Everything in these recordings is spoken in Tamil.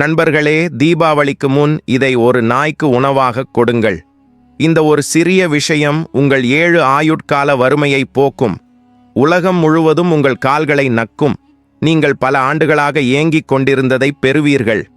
நண்பர்களே தீபாவளிக்கு முன் இதை ஒரு நாய்க்கு உணவாக கொடுங்கள். இந்த ஒரு சிறிய விஷயம் உங்கள் ஏழு ஆயுட்கால வறுமையை போக்கும். உலகம் முழுவதும் உங்கள் கால்களை நக்கும். நீங்கள் பல ஆண்டுகளாக ஏங்கிக் கொண்டிருந்ததை பெறுவீர்கள்.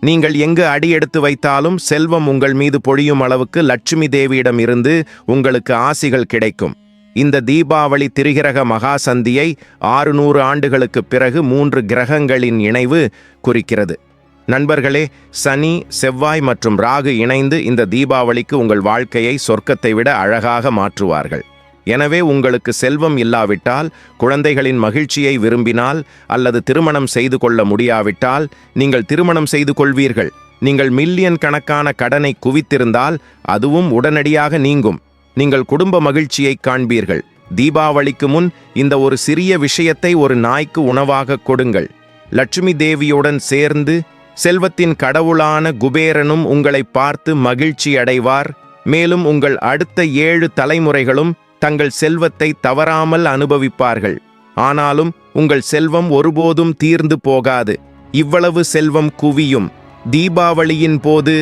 நீங்கள் எங்கு அடியெடுத்து வைத்தாலும் செல்வம் உங்கள் மீது பொழியும் அளவுக்கு லட்சுமி தேவியிடம் இருந்து உங்களுக்கு ஆசிகள் கிடைக்கும். இந்த தீபாவளி திரிகிரக மகா சந்தியை ஆறுநூறு ஆண்டுகளுக்குப் பிறகு மூன்று கிரகங்களின் இணைவு குறிக்கிறது. நண்பர்களே சனி செவ்வாய் மற்றும் ராகு இணைந்து இந்த தீபாவளிக்கு உங்கள் வாழ்க்கையை சொர்க்கத்தை விட அழகாக மாற்றுவார்கள். எனவே உங்களுக்கு செல்வம் இல்லாவிட்டால் குழந்தைகளின் மகிழ்ச்சியை விரும்பினால் அல்லது திருமணம் செய்து கொள்ள முடியாவிட்டால் நீங்கள் திருமணம் செய்து கொள்வீர்கள். நீங்கள் மில்லியன் கணக்கான கடனை குவித்திருந்தால் அதுவும் உடனடியாக நீங்கும். நீங்கள் குடும்ப மகிழ்ச்சியை காண்பீர்கள். தீபாவளிக்கு முன் இந்த ஒரு சிறிய விஷயத்தை ஒரு நாய்க்கு உணவாக கொடுங்கள். லட்சுமி தேவியுடன் சேர்ந்து செல்வத்தின் கடவுளான குபேரனும் உங்களை பார்த்து மகிழ்ச்சி அடைவார் மேலும் உங்கள் அடுத்த ஏழு தலைமுறைகளும் தங்கள் செல்வத்தை தவறாமல் அனுபவிப்பார்கள். ஆனாலும் உங்கள் செல்வம் ஒருபோதும் தீர்ந்து போகாது. இவ்வளவு செல்வம் குவியும். தீபாவளியின் போது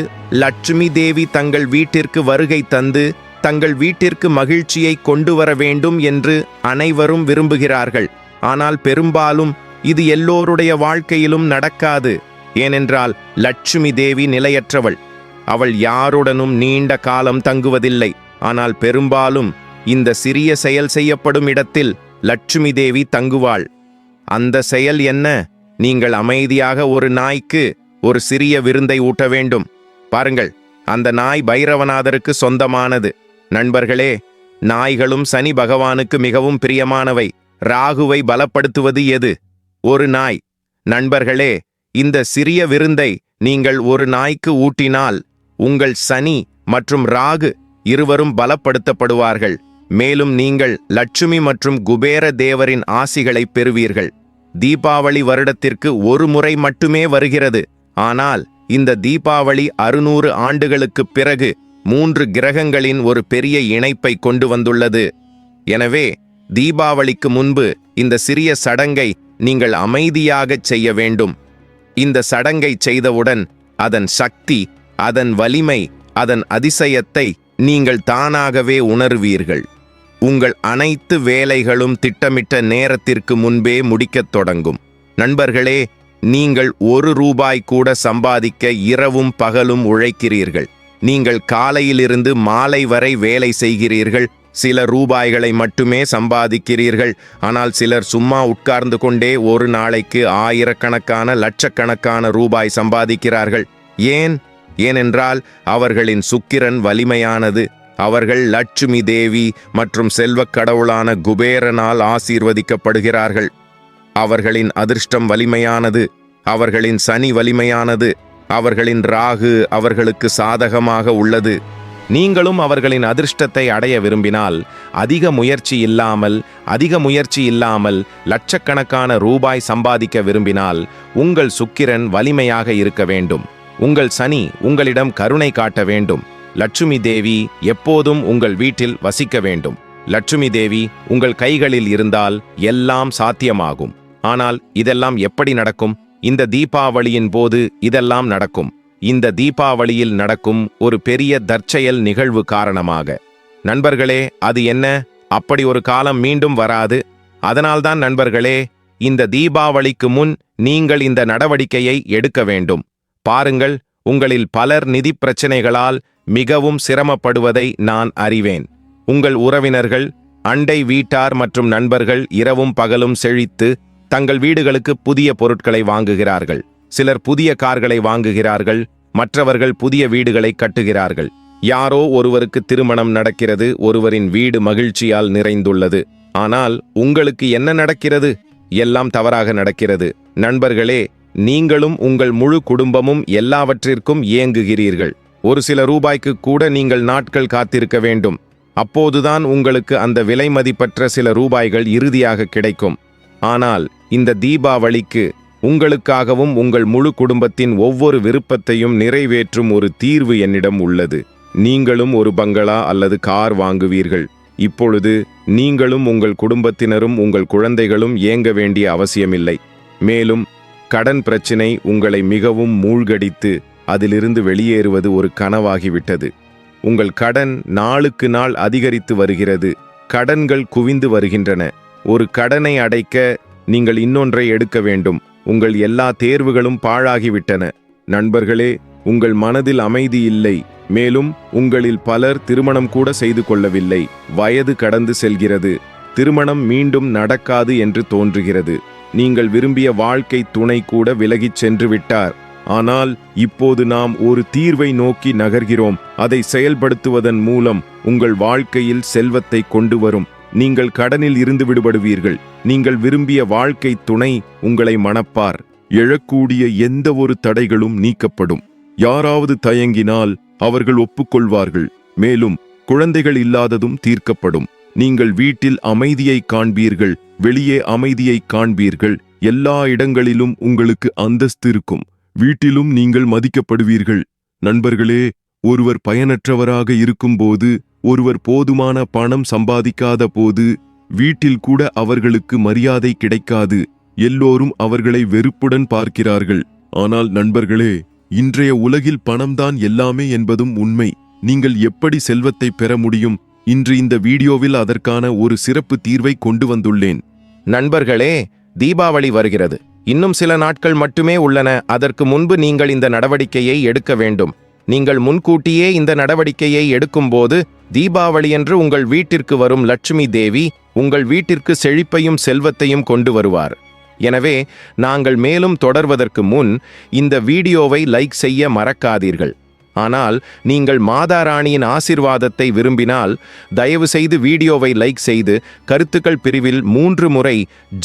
லட்சுமி தேவி தங்கள் வீட்டிற்கு வருகை தந்து தங்கள் வீட்டிற்கு மகிழ்ச்சியை கொண்டு வர வேண்டும் என்று அனைவரும் விரும்புகிறார்கள். ஆனால் பெரும்பாலும் இது எல்லோருடைய வாழ்க்கையிலும் நடக்காது. ஏனென்றால் லட்சுமி தேவி நிலையற்றவள். அவள் யாருடனும் நீண்ட காலம் தங்குவதில்லை. ஆனால் பெரும்பாலும் இந்த சிறிய செயல் செய்யப்படும் இடத்தில் லட்சுமி தேவி தங்குவாள். அந்த செயல் என்ன? நீங்கள் அமைதியாக ஒரு நாய்க்கு ஒரு சிறிய விருந்தை ஊட்ட வேண்டும். பாருங்கள் அந்த நாய் பைரவநாதருக்கு சொந்தமானது. நண்பர்களே நாய்களும் சனி பகவானுக்கு மிகவும் பிரியமானவை. ராகுவை பலப்படுத்துவது எது? ஒரு நாய். நண்பர்களே இந்த சிறிய விருந்தை நீங்கள் ஒரு நாய்க்கு ஊட்டினால் உங்கள் சனி மற்றும் ராகு இருவரும் பலப்படுத்தப்படுவார்கள். மேலும் நீங்கள் லட்சுமி மற்றும் குபேர தேவரின் ஆசிகளை பெறுவீர்கள். தீபாவளி வருடத்திற்கு ஒரு முறை மட்டுமே வருகிறது. ஆனால் இந்த தீபாவளி அறுநூறு ஆண்டுகளுக்குப் பிறகு மூன்று கிரகங்களின் ஒரு பெரிய இணைப்பை கொண்டு வந்துள்ளது. எனவே தீபாவளிக்கு முன்பு இந்த சிறிய சடங்கை நீங்கள் அமைதியாகச் செய்ய வேண்டும். இந்த சடங்கை செய்தவுடன் அதன் சக்தி அதன் வலிமை அதன் அதிசயத்தை நீங்கள் தானாகவே உணர்வீர்கள். உங்கள் அனைத்து வேலைகளும் திட்டமிட்ட நேரத்திற்கு முன்பே முடிக்கத் தொடங்கும். நண்பர்களே நீங்கள் ஒரு ரூபாய் கூட சம்பாதிக்க இரவும் பகலும் உழைக்கிறீர்கள். நீங்கள் காலையிலிருந்து மாலை வரை வேலை செய்கிறீர்கள். சில ரூபாய்களை மட்டுமே சம்பாதிக்கிறீர்கள். ஆனால் சிலர் சும்மா உட்கார்ந்து கொண்டே ஒரு நாளைக்கு ஆயிரக்கணக்கான லட்சக்கணக்கான ரூபாய் சம்பாதிக்கிறார்கள். ஏன்? ஏனென்றால் அவர்களின் சுக்கிரன் வலிமையானது. அவர்கள் லட்சுமி தேவி மற்றும் செல்வக் கடவுளான குபேரனால் ஆசீர்வதிக்கப்படுகிறார்கள். அவர்களின் அதிர்ஷ்டம் வலிமையானது. அவர்களின் சனி வலிமையானது. அவர்களின் ராகு அவர்களுக்கு சாதகமாக உள்ளது. நீங்களும் அவர்களின் அதிர்ஷ்டத்தை அடைய விரும்பினால் அதிக முயற்சி இல்லாமல் அதிக முயற்சி இல்லாமல் லட்சக்கணக்கான ரூபாய் சம்பாதிக்க விரும்பினால் உங்கள் சுக்கிரன் வலிமையாக இருக்க வேண்டும். உங்கள் சனி உங்களிடம் கருணை காட்ட வேண்டும். லட்சுமி தேவி எப்போதும் உங்கள் வீட்டில் வசிக்க வேண்டும். லட்சுமி தேவி உங்கள் கைகளில் இருந்தால் எல்லாம் சாத்தியமாகும். ஆனால் இதெல்லாம் எப்படி நடக்கும்? இந்த தீபாவளியின் போது இதெல்லாம் நடக்கும். இந்த தீபாவளியில் நடக்கும் ஒரு பெரிய தற்செயல் நிகழ்வு காரணமாக. நண்பர்களே அது என்ன? அப்படி ஒரு காலம் மீண்டும் வராது. அதனால்தான் நண்பர்களே இந்த தீபாவளிக்கு முன் நீங்கள் இந்த நடவடிக்கையை எடுக்க வேண்டும். பாருங்கள் உங்களில் பலர் நிதி பிரச்சனைகளால் மிகவும் சிரமப்படுவதை நான் அறிவேன். உங்கள் உறவினர்கள் அண்டை வீட்டார் மற்றும் நண்பர்கள் இரவும் பகலும் செழித்து தங்கள் வீடுகளுக்கு புதிய பொருட்களை வாங்குகிறார்கள். சிலர் புதிய கார்களை வாங்குகிறார்கள் மற்றவர்கள் புதிய வீடுகளை கட்டுகிறார்கள். யாரோ ஒருவருக்கு திருமணம் நடக்கிறது ஒருவரின் வீடு மகிழ்ச்சியால் நிறைந்துள்ளது. ஆனால் உங்களுக்கு என்ன நடக்கிறது? எல்லாம் தவறாக நடக்கிறது. நண்பர்களே நீங்களும் உங்கள் முழு குடும்பமும் எல்லாவற்றிற்கும் இயங்குகிறீர்கள். ஒரு சில ரூபாய்க்கு கூட நீங்கள் நாட்கள் காத்திருக்க வேண்டும். அப்போதுதான் உங்களுக்கு அந்த விலை மதிப்பற்ற சில ரூபாய்கள் இறுதியாக கிடைக்கும். ஆனால் இந்த தீபாவளிக்கு உங்களுக்காகவும் உங்கள் முழு குடும்பத்தின் ஒவ்வொரு விருப்பத்தையும் நிறைவேற்றும் ஒரு தீர்வு என்னிடம் உள்ளது. நீங்களும் ஒரு பங்களா அல்லது கார் வாங்குவீர்கள். இப்பொழுது நீங்களும் உங்கள் குடும்பத்தினரும் உங்கள் குழந்தைகளும் ஏங்க வேண்டிய அவசியமில்லை. மேலும் கடன் பிரச்சினை உங்களை மிகவும் மூழ்கடித்து அதிலிருந்து வெளியேறுவது ஒரு கனவாகிவிட்டது. உங்கள் கடன் நாளுக்கு நாள் அதிகரித்து வருகிறது. கடன்கள் குவிந்து வருகின்றன. ஒரு கடனை அடைக்க நீங்கள் இன்னொன்றை எடுக்க வேண்டும். உங்கள் எல்லா தேர்வுகளும் பாழாகிவிட்டன. நண்பர்களே உங்கள் மனதில் அமைதி இல்லை. மேலும் உங்களில் பலர் திருமணம் கூட செய்து கொள்ளவில்லை. வயது கடந்து செல்கிறது. திருமணம் மீண்டும் நடக்காது என்று தோன்றுகிறது. நீங்கள் விரும்பிய வாழ்க்கை துணை கூட விலகிச் சென்று விட்டார் ஆனால் இப்போது நாம் ஒரு தீர்வை நோக்கி நகர்கிறோம். அதை செயல்படுத்துவதன் மூலம் உங்கள் வாழ்க்கையில் செல்வத்தை கொண்டு வரும். நீங்கள் கடனில் இருந்து விடுபடுவீர்கள். நீங்கள் விரும்பிய வாழ்க்கை துணை உங்களை மணப்பார். எழக்கூடிய எந்த ஒரு தடைகளும் நீக்கப்படும். யாராவது தயங்கினால் அவர்கள் ஒப்புக்கொள்வார்கள். மேலும் குழந்தைகள் இல்லாததும் தீர்க்கப்படும். நீங்கள் வீட்டில் அமைதியை காண்பீர்கள். வெளியே அமைதியை காண்பீர்கள். எல்லா இடங்களிலும் உங்களுக்கு அந்தஸ்து இருக்கும். வீட்டிலும் நீங்கள் மதிக்கப்படுவீர்கள். நண்பர்களே ஒருவர் பயனற்றவராக இருக்கும்போது ஒருவர் போதுமான பணம் சம்பாதிக்காத போது வீட்டில் கூட அவர்களுக்கு மரியாதை கிடைக்காது. எல்லோரும் அவர்களை வெறுப்புடன் பார்க்கிறார்கள். ஆனால் நண்பர்களே இன்றைய உலகில் பணம்தான் எல்லாமே என்பதும் உண்மை. நீங்கள் எப்படி செல்வத்தை பெற முடியும்? இன்று இந்த வீடியோவில் அதற்கான ஒரு சிறப்பு தீர்வை கொண்டு வந்துள்ளேன். நண்பர்களே தீபாவளி வருகிறது. இன்னும் சில நாட்கள் மட்டுமே உள்ளன. அதற்கு முன்பு நீங்கள் இந்த நடவடிக்கையை எடுக்க வேண்டும். நீங்கள் முன்கூட்டியே இந்த நடவடிக்கையை எடுக்கும்போது தீபாவளியன்று உங்கள் வீட்டிற்கு வரும் லட்சுமி தேவி உங்கள் வீட்டிற்கு செழிப்பையும் செல்வத்தையும் கொண்டு வருவார். எனவே நாங்கள் மேலும் தொடர்வதற்கு முன் இந்த வீடியோவை லைக் செய்ய மறக்காதீர்கள். ஆனால் நீங்கள் மாதாராணியின் ஆசிர்வாதத்தை விரும்பினால் தயவு செய்து வீடியோவை லைக் செய்து கருத்துக்கள் பிரிவில் மூன்று முறை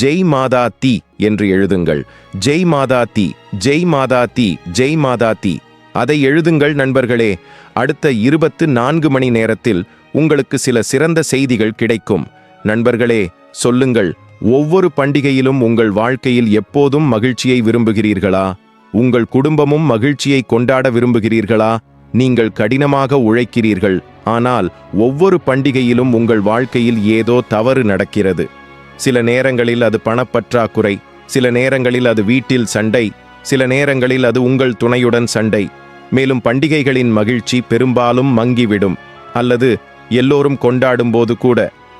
ஜெய் மாதா தி என்று எழுதுங்கள். ஜெய் மாதா தி ஜெய் மாதா தி ஜெய் மாதா தி அதை எழுதுங்கள் நண்பர்களே. அடுத்த இருபத்து நான்கு மணி நேரத்தில் உங்களுக்கு சில சிறந்த செய்திகள் கிடைக்கும். நண்பர்களே சொல்லுங்கள் ஒவ்வொரு பண்டிகையிலும் உங்கள் வாழ்க்கையில் எப்போதும் மகிழ்ச்சியை விரும்புகிறீர்களா? உங்கள் குடும்பமும் மகிழ்ச்சியை கொண்டாட விரும்புகிறீர்களா? நீங்கள் கடினமாக உழைக்கிறீர்கள் ஆனால் ஒவ்வொரு பண்டிகையிலும் உங்கள் வாழ்க்கையில் ஏதோ தவறு நடக்கிறது. சில நேரங்களில் அது பணப்பற்றாக்குறை சில நேரங்களில் அது வீட்டில் சண்டை சில நேரங்களில் அது உங்கள் துணையுடன் சண்டை. மேலும் பண்டிகைகளின் மகிழ்ச்சி பெரும்பாலும் மங்கிவிடும். அல்லது எல்லோரும் கொண்டாடும்போது கூட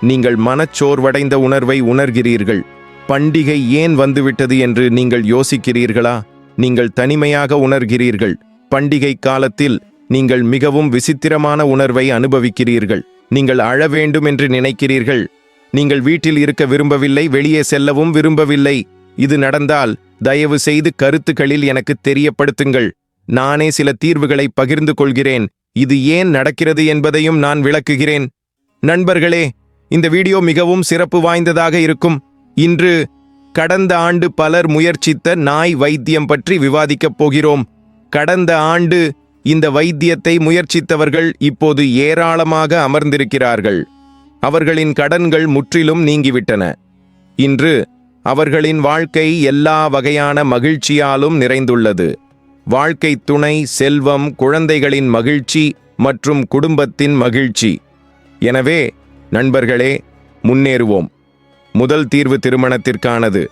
நீங்கள் மனச்சோர்வடைந்த உணர்வை உணர்கிறீர்கள். பண்டிகை ஏன் வந்துவிட்டது என்று நீங்கள் யோசிக்கிறீர்களா? நீங்கள் தனிமையாக உணர்கிறீர்கள். பண்டிகை காலத்தில் நீங்கள் மிகவும் விசித்திரமான உணர்வை அனுபவிக்கிறீர்கள். நீங்கள் அழ வேண்டும் என்று நினைக்கிறீர்கள். நீங்கள் வீட்டில் இருக்க விரும்பவில்லை வெளியே செல்லவும் விரும்பவில்லை. இது நடந்தால் தயவு செய்து கருத்துக்களில் எனக்கு தெரியப்படுத்துங்கள். நானே சில தீர்வுகளை பகிர்ந்து கொள்கிறேன். இது ஏன் நடக்கிறது என்பதையும் நான் விளக்குகிறேன். நண்பர்களே இந்த வீடியோ மிகவும் சிறப்பு வாய்ந்ததாக இருக்கும். இன்று கடந்த ஆண்டு பலர் முயற்சித்த நாய் வைத்தியம் பற்றி விவாதிக்கப் போகிறோம். கடந்த ஆண்டு இந்த வைத்தியத்தை முயற்சித்தவர்கள் இப்போது ஏராளமாக அமர்ந்திருக்கிறார்கள். அவர்களின் கடன்கள் முற்றிலும் நீங்கிவிட்டன. இன்று அவர்களின் வாழ்க்கை எல்லா வகையான மகிழ்ச்சியாலும் நிறைந்துள்ளது. வாழ்க்கை துணை செல்வம் குழந்தைகளின் மகிழ்ச்சி மற்றும் குடும்பத்தின் மகிழ்ச்சி. எனவே நண்பர்களே முன்னேறுவோம். முதல் தீர்வு திருமணத்திற்கானது.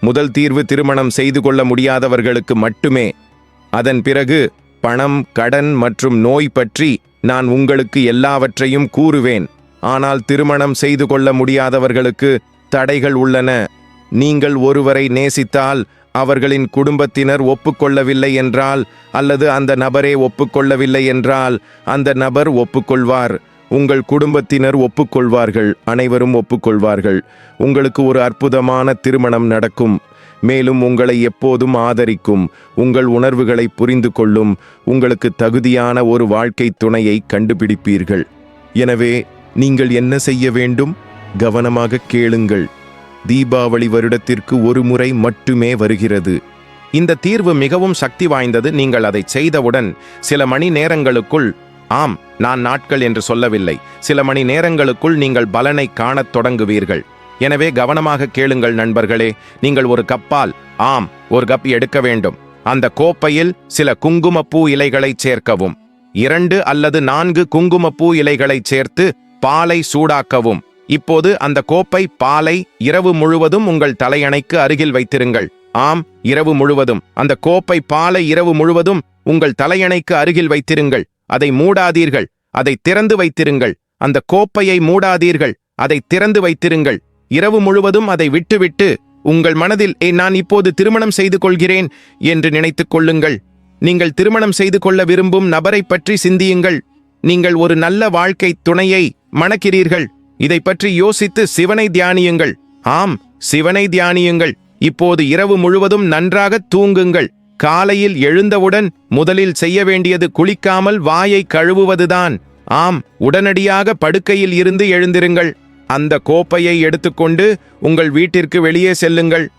முதல் தீர்வு திருமணம் செய்து கொள்ள முடியாதவர்களுக்கு மட்டுமே. அதன் பிறகு பணம் கடன் மற்றும் நோய் பற்றி நான் உங்களுக்கு எல்லாவற்றையும் கூறுவேன். ஆனால் திருமணம் செய்து கொள்ள முடியாதவர்களுக்கு தடைகள் உள்ளன. நீங்கள் ஒருவரை நேசித்தால் அவர்களின் குடும்பத்தினர் ஒப்புக்கொள்ளவில்லை என்றால் அல்லது அந்த நபரே ஒப்புக்கொள்ளவில்லை என்றால் அந்த நபர் ஒப்புக்கொள்வார். உங்கள் குடும்பத்தினர் ஒப்புக்கொள்வார்கள். அனைவரும் ஒப்புக்கொள்வார்கள். உங்களுக்கு ஒரு அற்புதமான திருமணம் நடக்கும். மேலும் உங்களை எப்போதும் ஆதரிக்கும். உங்கள் உணர்வுகளை புரிந்து கொள்ளும். உங்களுக்கு தகுதியான ஒரு வாழ்க்கை துணையை கண்டுபிடிப்பீர்கள். எனவே நீங்கள் என்ன செய்ய வேண்டும்? கவனமாக கேளுங்கள். தீபாவளி வருடத்திற்கு ஒரு முறை மட்டுமே வருகிறது. இந்த தீர்வு மிகவும் சக்தி வாய்ந்தது. நீங்கள் அதை செய்தவுடன் சில மணி நேரங்களுக்குள் ஆம் நான் நாட்கள் என்று சொல்லவில்லை. சில மணி நேரங்களுக்குள் நீங்கள் பலனை காணத் தொடங்குவீர்கள். எனவே கவனமாக கேளுங்கள் நண்பர்களே நீங்கள் ஒரு கப்பால் ஆம் ஒரு கப் எடுக்க வேண்டும். அந்த கோப்பையில் சில குங்குமப்பூ இலைகளை சேர்க்கவும். இரண்டு அல்லது நான்கு குங்குமப்பூ இலைகளை சேர்த்து பாலை சூடாக்கவும். இப்போது அந்த கோப்பை பாலை இரவு முழுவதும் உங்கள் தலையணைக்கு அருகில் வைத்திருங்கள். ஆம் இரவு முழுவதும். அந்த கோப்பை பாலை இரவு முழுவதும் உங்கள் தலையணைக்கு அருகில் வைத்திருங்கள். அதை மூடாதீர்கள். அதை திறந்து வைத்திருங்கள். அந்த கோப்பையை மூடாதீர்கள். அதை திறந்து வைத்திருங்கள். இரவு முழுவதும் அதை விட்டுவிட்டு உங்கள் மனதில் ஏ நான் இப்போது திருமணம் செய்து கொள்கிறேன் என்று நினைத்துக் கொள்ளுங்கள். நீங்கள் திருமணம் செய்து கொள்ள விரும்பும் நபரை பற்றி சிந்தியுங்கள். நீங்கள் ஒரு நல்ல வாழ்க்கை துணையை மணக்கிறீர்கள். இதை பற்றி யோசித்து சிவனை தியானியுங்கள். ஆம் சிவனை தியானியுங்கள். இப்போது இரவு முழுவதும் நன்றாக தூங்குங்கள். காலையில் எழுந்தவுடன் முதலில் செய்ய வேண்டியது குளிக்காமல் வாயை கழுவுவதுதான். ஆம் உடனடியாக படுக்கையில் இருந்து எழுந்திருங்கள். அந்த கோப்பையை எடுத்துக்கொண்டு உங்கள் வீட்டிற்கு வெளியே செல்லுங்கள்.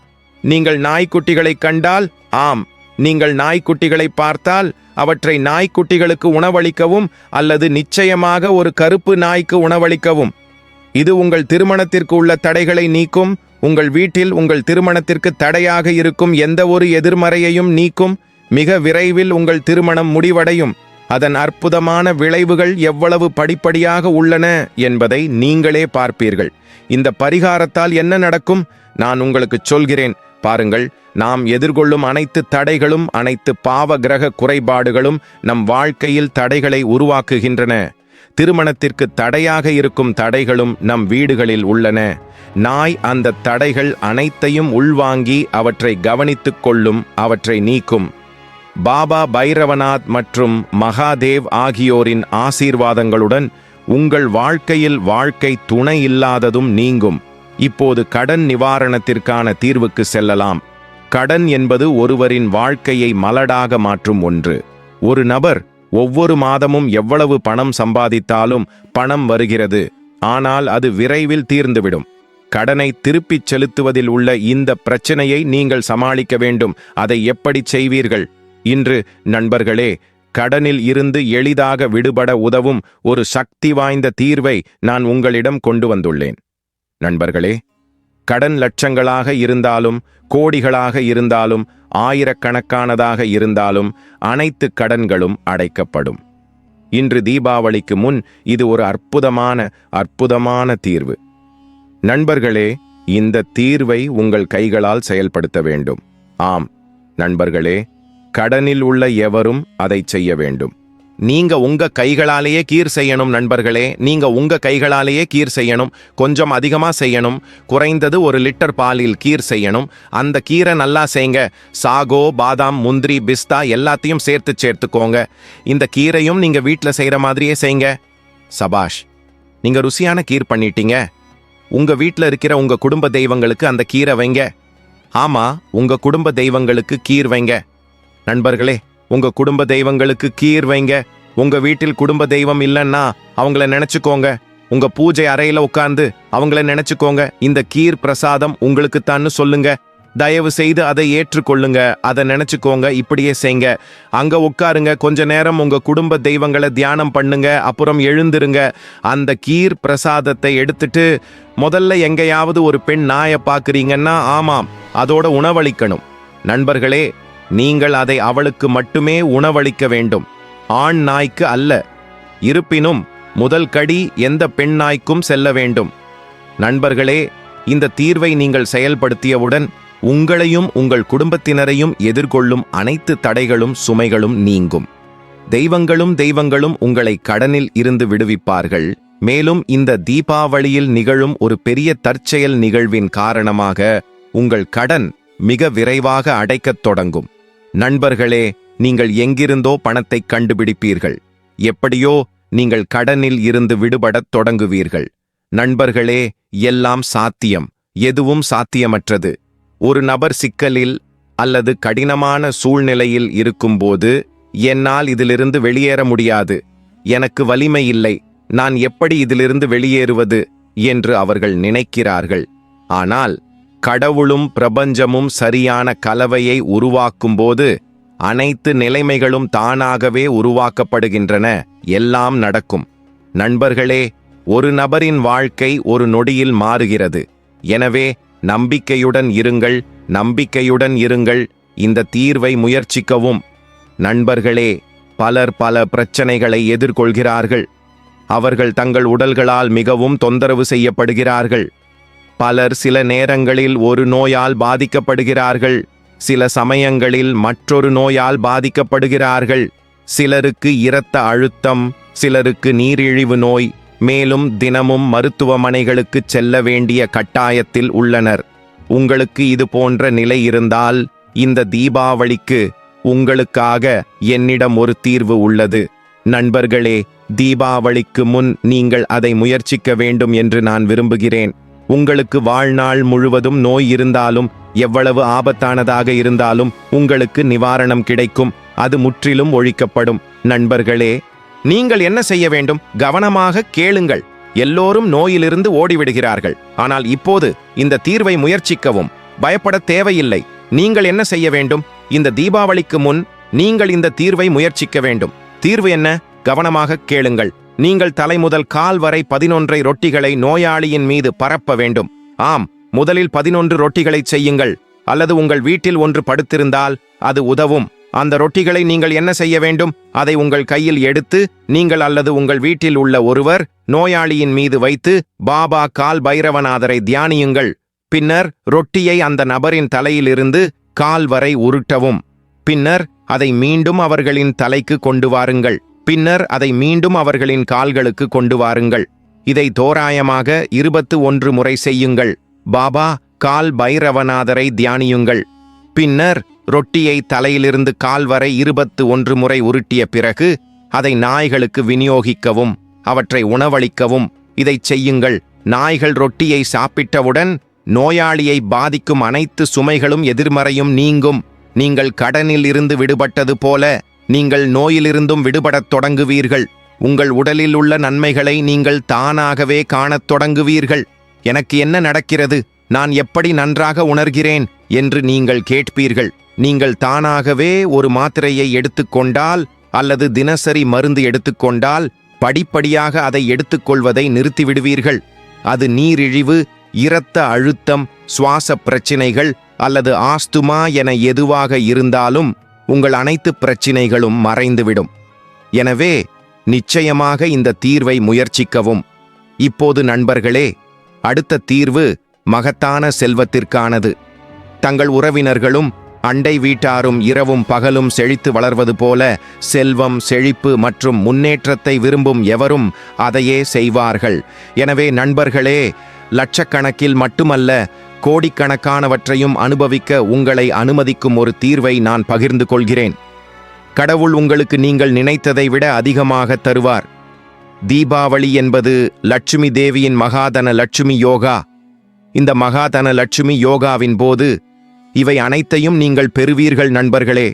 நீங்கள் நாய்க்குட்டிகளைக் கண்டால் ஆம் நீங்கள் நாய்க்குட்டிகளை பார்த்தால் அவற்றை நாய்க்குட்டிகளுக்கு உணவளிக்கவும் அல்லது நிச்சயமாக ஒரு கருப்பு நாய்க்கு உணவளிக்கவும். இது உங்கள் திருமணத்திற்கு உள்ள தடைகளை நீக்கும் உங்கள் வீட்டில் உங்கள் திருமணத்திற்கு தடையாக இருக்கும் எந்த ஒரு எதிர்மறையையும் நீக்கும் மிக விரைவில் உங்கள் திருமணம் முடிவடையும். அதன் அற்புதமான விளைவுகள் எவ்வளவு படிப்படியாக உள்ளன என்பதை நீங்களே பார்ப்பீர்கள். இந்த பரிகாரத்தால் என்ன நடக்கும்? நான் உங்களுக்குச் சொல்கிறேன். பாருங்கள் நாம் எதிர்கொள்ளும் அனைத்து தடைகளும் அனைத்து பாவ கிரக குறைபாடுகளும் நம் வாழ்க்கையில் தடைகளை உருவாக்குகின்றன. திருமணத்திற்கு தடையாக இருக்கும் தடைகளும் நம் வீடுகளில் உள்ளன. நாய் அந்த தடைகள் அனைத்தையும் உள்வாங்கி அவற்றை கவனித்துக் கொள்ளும் அவற்றை நீக்கும். பாபா பைரவநாத் மற்றும் மகாதேவ் ஆகியோரின் ஆசீர்வாதங்களுடன் உங்கள் வாழ்க்கையில் வாழ்க்கை துணை இல்லாததும் நீங்கும். இப்போது கடன் நிவாரணத்திற்கான தீர்வுக்கு செல்லலாம். கடன் என்பது ஒருவரின் வாழ்க்கையை மலடாக மாற்றும் ஒன்று. ஒரு நபர் ஒவ்வொரு மாதமும் எவ்வளவு பணம் சம்பாதித்தாலும் பணம் வருகிறது. ஆனால் அது விரைவில் தீர்ந்துவிடும். கடனை திருப்பிச் செலுத்துவதில் உள்ள இந்த பிரச்சனையை நீங்கள் சமாளிக்க வேண்டும். அதை எப்படி செய்வீர்கள்? இன்று நண்பர்களே கடனில் இருந்து எளிதாக விடுபட உதவும் ஒரு சக்தி வாய்ந்த தீர்வை நான் உங்களிடம் கொண்டு வந்துள்ளேன். நண்பர்களே கடன் லட்சங்களாக இருந்தாலும் கோடிகளாக இருந்தாலும் ஆயிரக்கணக்கானதாக இருந்தாலும் அனைத்து கடன்களும் அடைக்கப்படும். இன்று தீபாவளிக்கு முன் இது ஒரு அற்புதமான அற்புதமான தீர்வு. நண்பர்களே இந்த தீர்வை உங்கள் கைகளால் செயல்படுத்த வேண்டும். ஆம் நண்பர்களே கடனில் உள்ள எவரும் அதை செய்ய வேண்டும். நீங்க உங்க கைகளாலேயே கீர் செய்யணும் நண்பர்களே. நீங்க உங்க கைகளாலேயே கீர் செய்யணும். கொஞ்சம் அதிகமா செய்யணும். குறைந்தது ஒரு லிட்டர் பாலில் கீர் செய்யணும். அந்த கீரை நல்லா செய்யுங்க சாகோ பாதாம் முந்திரி பிஸ்தா எல்லாத்தையும் சேர்த்து சேர்த்துக்கோங்க. இந்த கீரையும் நீங்க வீட்டில் செய்யற மாதிரியே செய்யுங்க சபாஷ் நீங்க ருசியான கீர் பண்ணிட்டீங்க. உங்க வீட்டில் இருக்கிற உங்க குடும்ப தெய்வங்களுக்கு அந்த கீரை வைங்க. ஆமா உங்க குடும்ப தெய்வங்களுக்கு கீர் வைங்க. நண்பர்களே உங்க குடும்ப தெய்வங்களுக்கு கீர் வைங்க. உங்க வீட்டில் குடும்ப தெய்வம் இல்லைன்னா அவங்கள நினைச்சுக்கோங்க. உங்க பூஜை அறையில உட்கார்ந்து அவங்கள நினைச்சுக்கோங்க. இந்த கீர் பிரசாதம் உங்களுக்குத்தான்னு சொல்லுங்க. தயவு செய்து அதை ஏற்றுக்கொள்ளுங்க. அதை நினைச்சுக்கோங்க. இப்படியே செய்யுங்க அங்க உட்காருங்க. கொஞ்ச நேரம் உங்க குடும்ப தெய்வங்களை தியானம் பண்ணுங்க. அப்புறம் எழுந்திருங்க. அந்த கீர் பிரசாதத்தை எடுத்துட்டு முதல்ல எங்கேயாவது ஒரு பெண் நாயை பாக்குறீங்கன்னா ஆமாம் அதோட உணவளிக்கணும். நண்பர்களே நீங்கள் அதை அவளுக்கு மட்டுமே உணவளிக்க வேண்டும். ஆண் நாய்க்கு அல்ல. இருப்பினும் முதல் கடி எந்த பெண் நாய்க்கும் செல்ல வேண்டும். நண்பர்களே இந்த தீர்வை நீங்கள் செயல்படுத்தியவுடன் உங்களையும் உங்கள் குடும்பத்தினரையும் எதிர்கொள்ளும் அனைத்து தடைகளும் சுமைகளும் நீங்கும். தெய்வங்களும் தெய்வங்களும் உங்களை கடனில் இருந்து விடுவிப்பார்கள். மேலும் இந்த தீபாவளியில் நிகழும் ஒரு பெரிய தற்செயல் நிகழ்வின் காரணமாக உங்கள் கடன் மிக விரைவாக அடைக்கத் தொடங்கும். நண்பர்களே நீங்கள் எங்கிருந்தோ பணத்தை கண்டுபிடிப்பீர்கள். எப்படியோ நீங்கள் கடனில் இருந்து விடுபடத் தொடங்குவீர்கள். நண்பர்களே எல்லாம் சாத்தியம் எதுவும் சாத்தியமற்றது. ஒரு நபர் சிக்கலில் அல்லது கடினமான சூழ்நிலையில் இருக்கும்போது என்னால் இதிலிருந்து வெளியேற முடியாது. எனக்கு வலிமை இல்லை நான் எப்படி இதிலிருந்து வெளியேறுவது என்று அவர்கள் நினைக்கிறார்கள். ஆனால் கடவுளும் பிரபஞ்சமும் சரியான கலவையை உருவாக்கும்போது அனைத்து நிலைமைகளும் தானாகவே உருவாக்கப்படுகின்றன. எல்லாம் நடக்கும். நண்பர்களே ஒரு நபரின் வாழ்க்கை ஒரு நொடியில் மாறுகிறது. எனவே நம்பிக்கையுடன் இருங்கள் நம்பிக்கையுடன் இருங்கள். இந்த தீர்வை முயற்சிக்கவும். நண்பர்களே பலர் பல பிரச்சனைகளை எதிர்கொள்கிறார்கள். அவர்கள் தங்கள் உடல்களால் மிகவும் தொந்தரவு செய்யப்படுகிறார்கள். பலர் சில நேரங்களில் ஒரு நோயால் பாதிக்கப்படுகிறார்கள். சில சமயங்களில் மற்றொரு நோயால் பாதிக்கப்படுகிறார்கள். சிலருக்கு இரத்த அழுத்தம் சிலருக்கு நீரிழிவு நோய் மேலும் தினமும் மருத்துவமனைகளுக்கு செல்ல வேண்டிய கட்டாயத்தில் உள்ளனர். உங்களுக்கு இது போன்ற நிலை இருந்தால் இந்த தீபாவளிக்கு உங்களுக்காக என்னிடம் ஒரு தீர்வு உள்ளது. நண்பர்களே தீபாவளிக்கு முன் நீங்கள் அதை முயற்சிக்க வேண்டும் என்று நான் விரும்புகிறேன். உங்களுக்கு வாழ்நாள் முழுவதும் நோய் இருந்தாலும் எவ்வளவு ஆபத்தானதாக இருந்தாலும் உங்களுக்கு நிவாரணம் கிடைக்கும் அது முற்றிலும் ஒழிக்கப்படும். நண்பர்களே நீங்கள் என்ன செய்ய வேண்டும்? கவனமாக கேளுங்கள். எல்லோரும் நோயிலிருந்து ஓடிவிடுகிறார்கள். ஆனால் இப்போது இந்த தீர்வை முயற்சிக்கவும். பயப்பட தேவையில்லை. நீங்கள் என்ன செய்ய வேண்டும்? இந்த தீபாவளிக்கு முன் நீங்கள் இந்த தீர்வை முயற்சிக்க வேண்டும். தீர்வு என்ன? கவனமாக கேளுங்கள். நீங்கள் தலை முதல் கால் வரை பதினொன்றை ரொட்டிகளை நோயாளியின் மீது பரப்ப வேண்டும். ஆம் முதலில் பதினொன்று ரொட்டிகளை செய்யுங்கள். அல்லது உங்கள் வீட்டில் ஒன்று படுத்திருந்தால் அது உதவும். அந்த ரொட்டிகளை நீங்கள் என்ன செய்ய வேண்டும்? அதை உங்கள் கையில் எடுத்து நீங்கள் அல்லது உங்கள் வீட்டில் உள்ள ஒருவர் நோயாளியின் மீது வைத்து பாபா கால் பைரவநாதரை தியானியுங்கள். பின்னர் ரொட்டியை அந்த நபரின் தலையிலிருந்து கால் வரை உருட்டவும். பின்னர் அதை மீண்டும் அவர்களின் தலைக்கு கொண்டு வாருங்கள். பின்னர் அதை மீண்டும் அவர்களின் கால்களுக்கு கொண்டு வாருங்கள். இதை தோராயமாக இருபத்து ஒன்று முறை செய்யுங்கள். பாபா கால் பைரவநாதரை தியானியுங்கள். பின்னர் ரொட்டியை தலையிலிருந்து கால் வரை இருபத்து ஒன்று முறை உருட்டிய பிறகு அதை நாய்களுக்கு விநியோகிக்கவும் அவற்றை உணவளிக்கவும். இதைச் செய்யுங்கள். நாய்கள் ரொட்டியை சாப்பிட்டவுடன் நோயாளியை பாதிக்கும் அனைத்து சுமைகளும் எதிர்மறையும் நீங்கும். நீங்கள் கடனில் இருந்து விடுபட்டது போல நீங்கள் நோயிலிருந்தும் விடுபடத் தொடங்குவீர்கள். உங்கள் உடலில் உள்ள நன்மைகளை நீங்கள் தானாகவே காணத் தொடங்குவீர்கள். எனக்கு என்ன நடக்கிறது? நான் எப்படி நன்றாக உணர்கிறேன்? என்று நீங்கள் கேட்பீர்கள். நீங்கள் தானாகவே ஒரு மாத்திரையை எடுத்துக்கொண்டால் அல்லது தினசரி மருந்து எடுத்துக்கொண்டால் படிப்படியாக அதை எடுத்துக்கொள்வதை நிறுத்திவிடுவீர்கள். அது நீரிழிவு இரத்த அழுத்தம் சுவாச பிரச்சினைகள் அல்லது ஆஸ்துமா என எதுவாக இருந்தாலும் உங்கள் அனைத்து பிரச்சினைகளும் மறைந்துவிடும். எனவே நிச்சயமாக இந்த தீர்வை முயற்சிக்கவும். இப்போது நண்பர்களே அடுத்த தீர்வு மகத்தான செல்வத்திற்கானது. தங்கள் உறவினர்களும் அண்டை வீட்டாரும் இரவும் பகலும் செழித்து வளர்வது போல செல்வம் செழிப்பு மற்றும் முன்னேற்றத்தை விரும்பும் எவரும் அதையே செய்வார்கள். எனவே நண்பர்களே லட்சக்கணக்கில் மட்டுமல்ல கோடிக்கணக்கானவற்றையும் அனுபவிக்க உங்களை அனுமதிக்கும் ஒரு தீர்வை நான் பகிர்ந்து கொள்கிறேன். கடவுள் உங்களுக்கு நீங்கள் நினைத்ததை விட அதிகமாக தருவார். தீபாவளி என்பது லட்சுமி தேவியின் மகாதன லட்சுமி யோகா. இந்த மகாதன லட்சுமி யோகாவின் போது இவை அனைத்தையும் நீங்கள் பெறுவீர்கள் நண்பர்களே.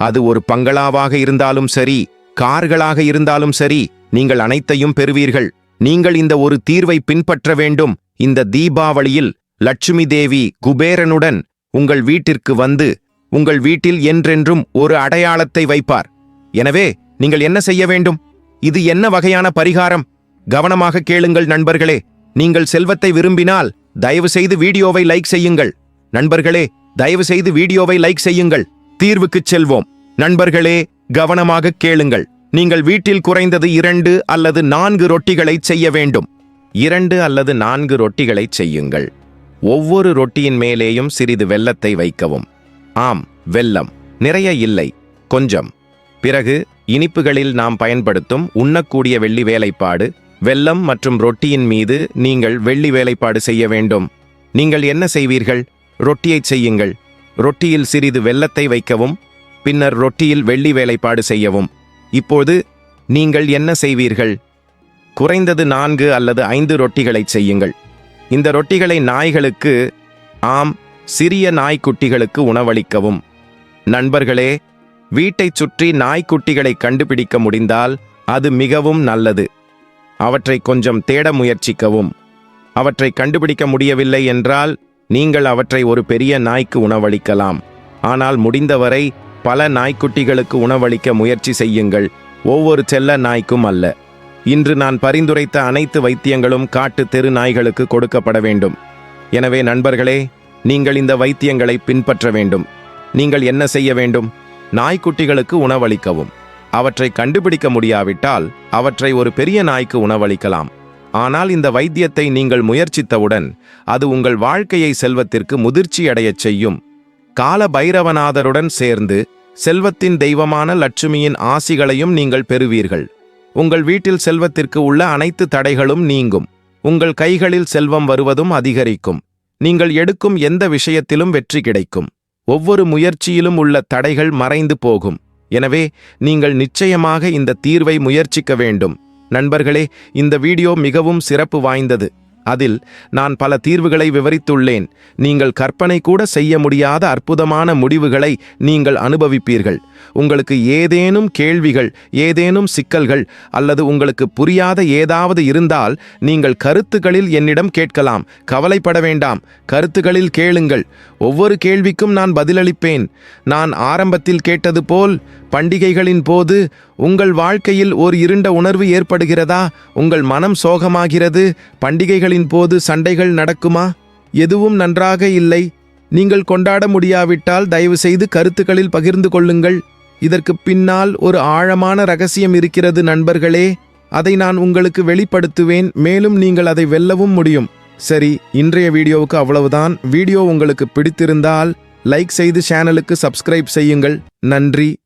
அது ஒரு பங்களாவாக இருந்தாலும் சரி கார்களாக இருந்தாலும் சரி நீங்கள் அனைத்தையும் பெறுவீர்கள். நீங்கள் இந்த ஒரு தீர்வை பின்பற்ற வேண்டும். இந்த தீபாவளியில் லட்சுமி தேவி குபேரனுடன் உங்கள் வீட்டிற்கு வந்து உங்கள் வீட்டில் என்றென்றும் ஒரு அடையாளத்தை வைப்பார். எனவே நீங்கள் என்ன செய்ய வேண்டும்? இது என்ன வகையான பரிகாரம்? கவனமாக கேளுங்கள் நண்பர்களே நீங்கள் செல்வத்தை விரும்பினால் தயவு செய்து வீடியோவை லைக் செய்யுங்கள். நண்பர்களே தயவு செய்து வீடியோவை லைக் செய்யுங்கள். தீர்வுக்குச் செல்வோம். நண்பர்களே கவனமாக கேளுங்கள். நீங்கள் வீட்டில் குறைந்தது இரண்டு அல்லது நான்கு ரொட்டிகளை செய்ய வேண்டும். இரண்டு அல்லது நான்கு ரொட்டிகளை செய்யுங்கள். ஒவ்வொரு ரொட்டியின் மேலேயும் சிறிது வெல்லத்தை வைக்கவும். ஆம் வெல்லம். நிறைய இல்லை. கொஞ்சம். பிறகு இனிப்புகளில் நாம் பயன்படுத்தும் உண்ணக்கூடிய வெள்ளி வேலைப்பாடு வெல்லம் மற்றும் ரொட்டியின் மீது நீங்கள் வெள்ளி வேலைப்பாடு செய்ய வேண்டும். நீங்கள் என்ன செய்வீர்கள்? ரொட்டியைச் செய்யுங்கள். ரொட்டியில் சிறிது வெள்ளத்தை வைக்கவும் பின்னர் ரொட்டியில் வெள்ளி வேலைப்பாடு செய்யவும். இப்போது நீங்கள் என்ன செய்வீர்கள்? குறைந்தது நான்கு அல்லது ஐந்து ரொட்டிகளைச் செய்யுங்கள். இந்த ரொட்டிகளை நாய்களுக்கு ஆம் சிறிய நாய்க்குட்டிகளுக்கு உணவளிக்கவும். நண்பர்களே வீட்டைச் சுற்றி நாய்க்குட்டிகளை கண்டுபிடிக்க முடிந்தால் அது மிகவும் நல்லது. அவற்றை கொஞ்சம் தேட முயற்சிக்கவும். அவற்றை கண்டுபிடிக்க முடியவில்லை என்றால் நீங்கள் அவற்றை ஒரு பெரிய நாய்க்கு உணவளிக்கலாம். ஆனால் முடிந்தவரை பல நாய்க்குட்டிகளுக்கு உணவளிக்க முயற்சி செய்யுங்கள். ஒவ்வொரு செல்ல நாய்க்கும் அல்ல. இன்று நான் பரிந்துரைத்த அனைத்து வைத்தியங்களும் காட்டு தெரு நாய்களுக்கு கொடுக்கப்பட வேண்டும். எனவே நண்பர்களே நீங்கள் இந்த வைத்தியங்களை பின்பற்ற வேண்டும். நீங்கள் என்ன செய்ய வேண்டும்? நாய்க்குட்டிகளுக்கு உணவளிக்கவும். அவற்றை கண்டுபிடிக்க முடியாவிட்டால் அவற்றை ஒரு பெரிய நாய்க்கு உணவளிக்கலாம். ஆனால் இந்த வைத்தியத்தை நீங்கள் முயற்சித்தவுடன் அது உங்கள் வாழ்க்கையை செல்வத்திற்கு முதிர்ச்சியடையச் செய்யும். கால பைரவநாதருடன் சேர்ந்து செல்வத்தின் தெய்வமான லட்சுமியின் ஆசிகளையும் நீங்கள் பெறுவீர்கள். உங்கள் வீட்டில் செல்வத்திற்கு உள்ள அனைத்து தடைகளும் நீங்கும். உங்கள் கைகளில் செல்வம் வருவதும் அதிகரிக்கும். நீங்கள் எடுக்கும் எந்த விஷயத்திலும் வெற்றி கிடைக்கும். ஒவ்வொரு முயற்சியிலும் உள்ள தடைகள் மறைந்து போகும். எனவே நீங்கள் நிச்சயமாக இந்த தீர்வை முயற்சிக்க வேண்டும். நண்பர்களே இந்த வீடியோ மிகவும் சிறப்பு வாய்ந்தது. அதில் நான் பல தீர்வுகளை விவரித்துள்ளேன். நீங்கள் கற்பனை கூட செய்ய முடியாத அற்புதமான முடிவுகளை நீங்கள் அனுபவிப்பீர்கள். உங்களுக்கு ஏதேனும் கேள்விகள் ஏதேனும் சிக்கல்கள் அல்லது உங்களுக்கு புரியாத ஏதாவது இருந்தால் நீங்கள் கருத்துகளில் என்னிடம் கேட்கலாம். கவலைப்பட வேண்டாம். கருத்துக்களில் கேளுங்கள். ஒவ்வொரு கேள்விக்கும் நான் பதிலளிப்பேன். நான் ஆரம்பத்தில் கேட்டது போல் பண்டிகைகளின் போது உங்கள் வாழ்க்கையில் ஒரு இருண்ட உணர்வு ஏற்படுகிறதா? உங்கள் மனம் சோகமாகிறது? பண்டிகைகளின் போது சண்டைகள் நடக்குமா? எதுவும் நன்றாக இல்லை. நீங்கள் கொண்டாட முடியாவிட்டால் தயவு செய்து கருத்துக்களில் பகிர்ந்து கொள்ளுங்கள். இதற்கு பின்னால் ஒரு ஆழமான ரகசியம் இருக்கிறது நண்பர்களே. அதை நான் உங்களுக்கு வெளிப்படுத்துவேன். மேலும் நீங்கள் அதை வெல்லவும் முடியும். சரி இன்றைய வீடியோவுக்கு அவ்வளவுதான். வீடியோ உங்களுக்கு பிடித்திருந்தால் லைக் செய்து சேனலுக்கு சப்ஸ்கிரைப் செய்யுங்கள். நன்றி.